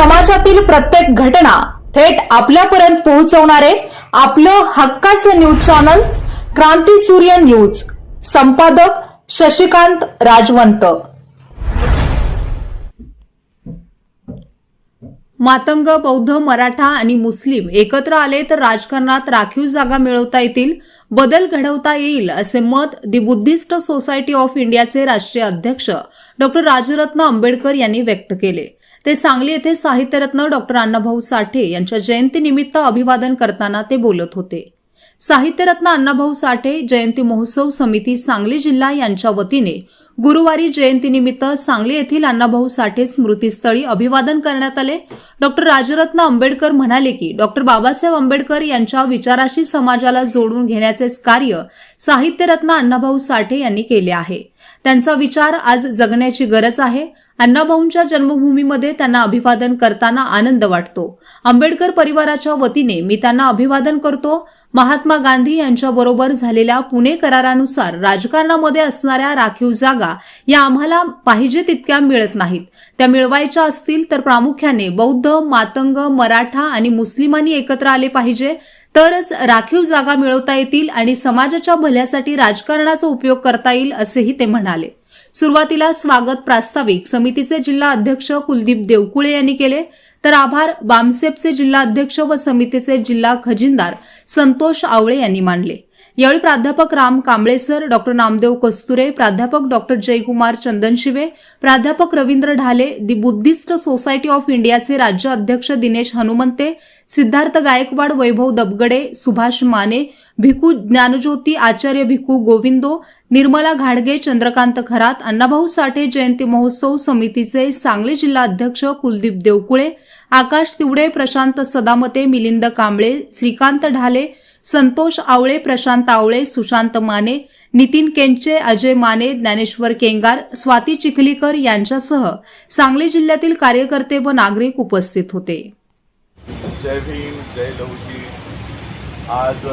समाजातील प्रत्येक घटना थेट आपल्यापर्यंत पोहोचवणारे आपलं हक्काचं न्यूज चॅनल क्रांती सूर्य न्यूज. संपादक शशिकांत राजवंत. मातंग बौद्ध मराठा आणि मुस्लिम एकत्र आले तर राजकारणात राखीव जागा मिळवता येतील बदल घडवता येईल असे मत दि बुद्धिस्ट सोसायटी ऑफ इंडियाचे राष्ट्रीय अध्यक्ष डॉक्टर राजरत्न आंबेडकर यांनी व्यक्त केले. ते सांगली येथे साहित्यरत्न डॉक्टर अण्णाभाऊ साठे यांच्या जयंतीनिमित्त अभिवादन करताना ते बोलत होते. साहित्यरत्न अण्णाभाऊ साठे जयंती महोत्सव समिती सांगली जिल्हा यांच्या वतीने गुरुवारी जयंतीनिमित्त सांगली येथील अण्णाभाऊ साठे स्मृतीस्थळी अभिवादन करण्यात आले. डॉक्टर राजरत्न आंबेडकर म्हणाले की डॉक्टर बाबासाहेब आंबेडकर यांच्या विचाराशी समाजाला जोडून घेण्याचे कार्य साहित्यरत्न अण्णाभाऊ साठे यांनी केले आहे. त्यांचा विचार आज जगण्याची गरज आहे. अण्णाभाऊंच्या जन्मभूमीमध्ये त्यांना अभिवादन करताना आनंद वाटतो. आंबेडकर परिवाराच्या वतीने मी त्यांना अभिवादन करतो. महात्मा गांधी यांच्याबरोबर झालेल्या पुणे करारानुसार राजकारणामध्ये असणाऱ्या राखीव जागा या आम्हाला पाहिजे तितक्या मिळत नाहीत. त्या मिळवायच्या असतील तर प्रामुख्याने बौद्ध मातंग मराठा आणि मुस्लिमांनी एकत्र आले पाहिजे. तरच राखीव जागा मिळवता येतील आणि समाजाच्या भल्यासाठी राजकारणाचा उपयोग करता येईल असेही ते म्हणाले. सुरुवातीला स्वागत प्रास्ताविक समितीचे जिल्हा अध्यक्ष कुलदीप देवकुळे यांनी केले. तर आभार. बामसेपचे जिल्हा अध्यक्ष व समितीचे जिल्हा खजिनदार संतोष आवळे यांनी मानले. यावेळी प्राध्यापक राम कांबळेसर डॉक्टर नामदेव कस्तुरे प्राध्यापक डॉक्टर जयकुमार चंदनशिवे प्राध्यापक रवींद्र ढाले दि बुद्धिस्ट सोसायटी ऑफ इंडियाचे राज्य अध्यक्ष दिनेश हनुमंते सिद्धार्थ गायकवाड वैभव दबगडे सुभाष माने भिकू ज्ञानज्योती आचार्य भिकू गोविंदो निर्मला घाडगे चंद्रकांत खरात अण्णाभाऊ साठे जयंती महोत्सव समितीचे सांगली जिल्हा अध्यक्ष कुलदीप देवकुळे आकाश तिवडे प्रशांत सदामते मिलिंद कांबळे श्रीकांत ढाले संतोष आवळे प्रशांत आवळे सुशांत माने नितीन केंचे अजय माने ज्ञानेश्वर केंगार स्वाती चिखलीकर यांच्यासह सांगली जिल्ह्यातील कार्यकर्ते व नागरिक उपस्थित होते. जय भीम जय लवजी आज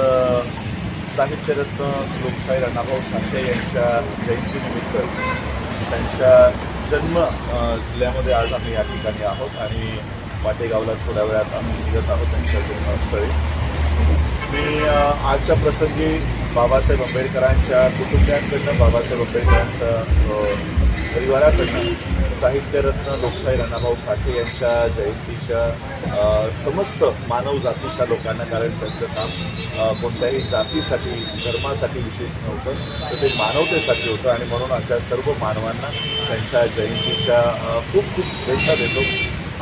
साहित्यरत्न लोकशाहीर अण्णाभाऊ साठे यांच्या जयंतीनिमित्त त्यांच्या जन्म जिल्ह्यामध्ये आज आम्ही या ठिकाणी आहोत आणि वाटेगावला थोड्या वेळात आम्ही निघत आहोत त्यांच्या जन्मस्थळी. मी आजच्या प्रसंगी बाबासाहेब आंबेडकरांच्या कुटुंबियांकडनं बाबासाहेब आंबेडकरांच्या परिवाराकडनं साहित्यरत्न लोकशाही अण्णाभाऊ साठे यांच्या जयंतीच्या समस्त मानव जातीच्या लोकांना कारण त्यांचं काम कोणत्याही जातीसाठी धर्मासाठी विशेष नव्हतं तर ते मानवतेसाठी होतं. आणि म्हणून अशा सर्व मानवांना त्यांच्या जयंतीच्या खूप खूप शुभेच्छा देतो.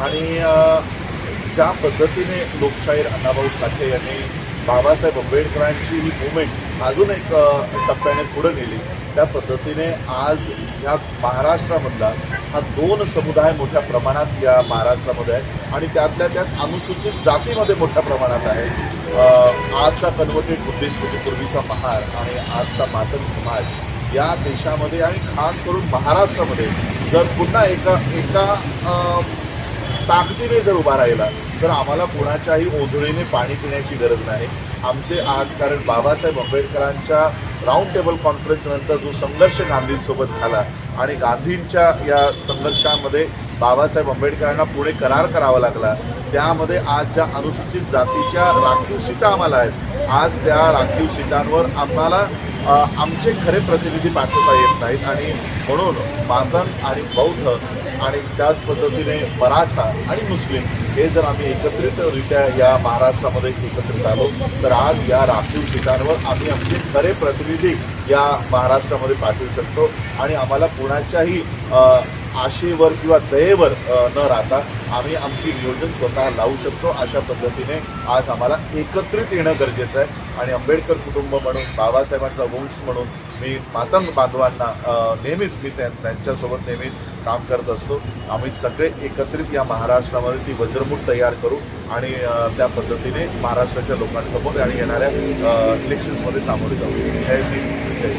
आणि ज्या पद्धतीने लोकशाहीर अण्णाभाऊ साठे यांनी बाबासाहेब आंबेडकरांची ही मुवमेंट अजून एक टप्प्याने पुढे नेली. त्या पद्धतीने आज ह्या महाराष्ट्रामधला हा दोन समुदाय मोठ्या प्रमाणात या महाराष्ट्रामध्ये आहे आणि त्यातल्या त्यात अनुसूचित जातीमध्ये मोठ्या प्रमाणात आहे. आजचा कन्वर्टेड बुद्धिस्ट म्हणजे पूर्वीचा महार आणि आजचा मातन समाज या देशामध्ये आणि खास करून महाराष्ट्रामध्ये जर पुन्हा एका एका ताकदीने जर उभा राहिला तर आम्हाला कुणाच्याही ओझळीने पाणी पिण्याची गरज नाही. आमचे आज कारण बाबासाहेब आंबेडकरांच्या राऊंड टेबल कॉन्फरन्सनंतर जो संघर्ष गांधींसोबत झाला आणि गांधींच्या या संघर्षामध्ये बाबासाहेब आंबेडकरांना पुढे करार करावा लागला त्यामध्ये आज ज्या अनुसूचित जातीच्या राखीव सीटा आम्हाला आहेत आज त्या राखीव सीटांवर आम्हाला आमचे खरे प्रतिनिधी पाठवता येत नाहीत. आणि म्हणून मातन आणि बौद्ध आणि त्याच पद्धतीने मराठा आणि मुस्लिम हे जर आम्ही एकत्रितरित्या या महाराष्ट्रामध्ये एकत्रित आलो तर आज या राखीव सीटांवर आम्ही आमचे खरे प्रतिनिधी या महाराष्ट्रामध्ये पाठवू शकतो. आणि आम्हाला कुणाच्याही आशेवर किंवा दयेवर न राहता आम्ही आमची नियोजन स्वतः लावू शकतो. अशा पद्धतीने आज आम्हाला एकत्रित येणं गरजेचं आहे. आणि आंबेडकर कुटुंब म्हणून बाबासाहेबांचा वंश म्हणून मी मातंग बांधवांना नेहमीच मी त्यां त्यांच्यासोबत नेहमीच काम करत असतो. आम्ही सगळे एकत्रित या महाराष्ट्रामध्ये ती वज्रमूठ तयार करू आणि त्या पद्धतीने महाराष्ट्राच्या लोकांसमोर आणि येणाऱ्या इलेक्शन्समध्ये सामोरे जाऊ. जय भीम जय.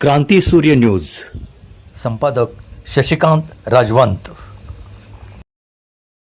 क्रांती सूर्य न्यूज. संपादक शशिकांत राजवंत.